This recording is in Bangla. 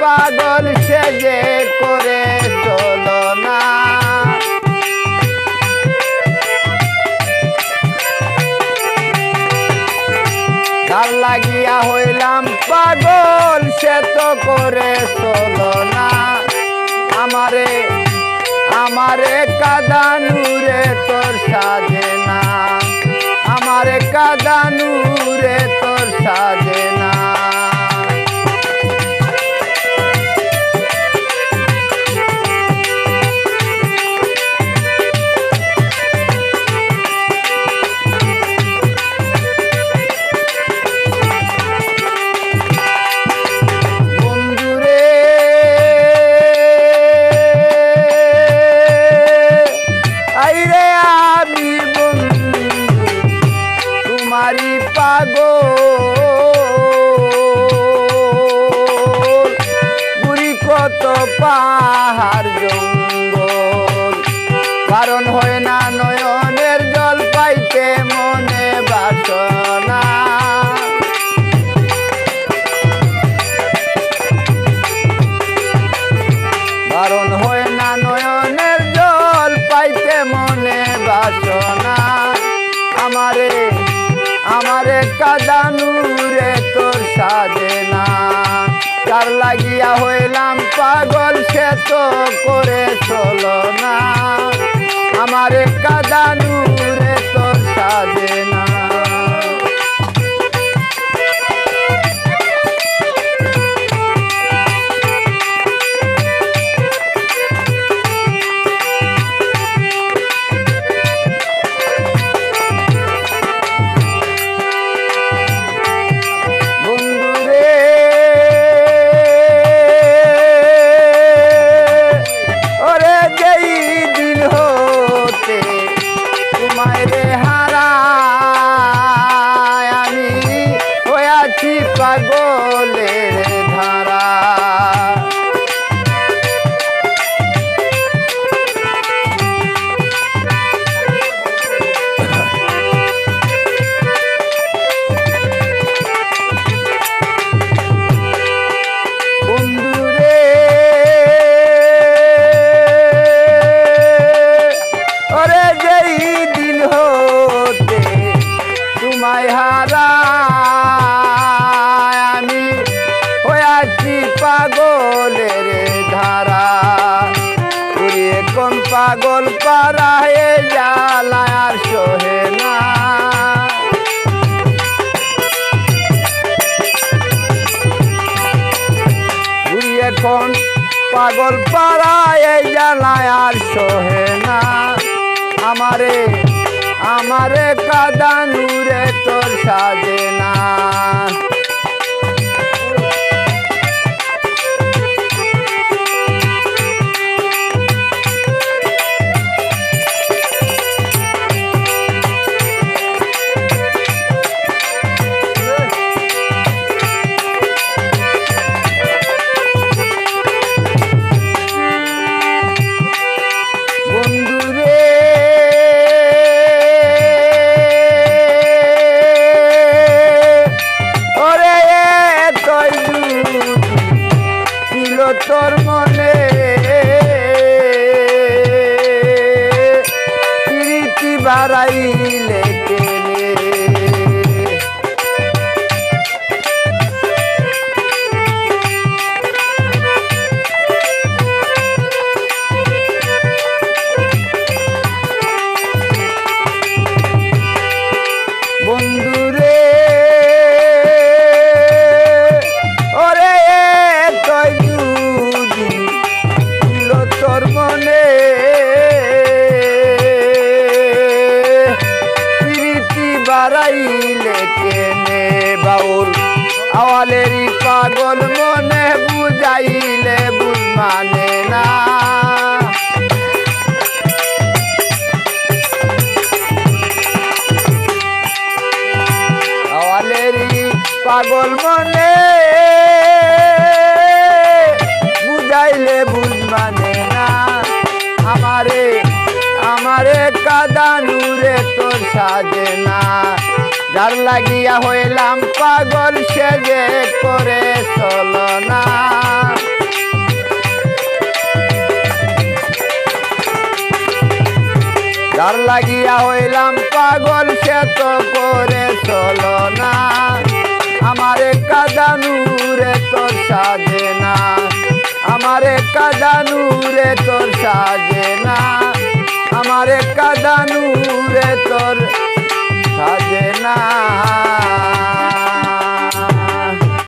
পাগল সেজে করে চলো না। তার লাগিয়া হইলাম পাগল, সে তো করে চলো না। আমারে আমারে কাদানুরে আমারে পাহাড় জঙ্গল। কারণ হয় না নয়নের জল পাইতে মনে বাসনা। কারণ হয় না নয়নের জল পাইতে মনে বাসনা। আমারে আমারে কাদানুরে তোর সাজে না। তার লাগিয়া হইলাম পাগল সে তো করে চলো না। আমারে কাদানুরে তোর সাজে হয়াছি পাগল পাড়ায় এই জ্বালায় আর সহে না। আমারে আমারে কাদানুরে তোর সাজে না। i don't পাগল মনে। বুঝাইলে বুঝ মানে না। আমারে আমারে কাদানুরে তোর সাজে না যার লাগিয়া হইলাম পাগল, সে যে করে চলনা। যার লাগিয়া হইলাম পাগল, সে তো করে চলনা। আমারে কাদানুরে তোর সাজে না। আমারে কাদানুরে তোর সাজে না। আমারে কাদানুরে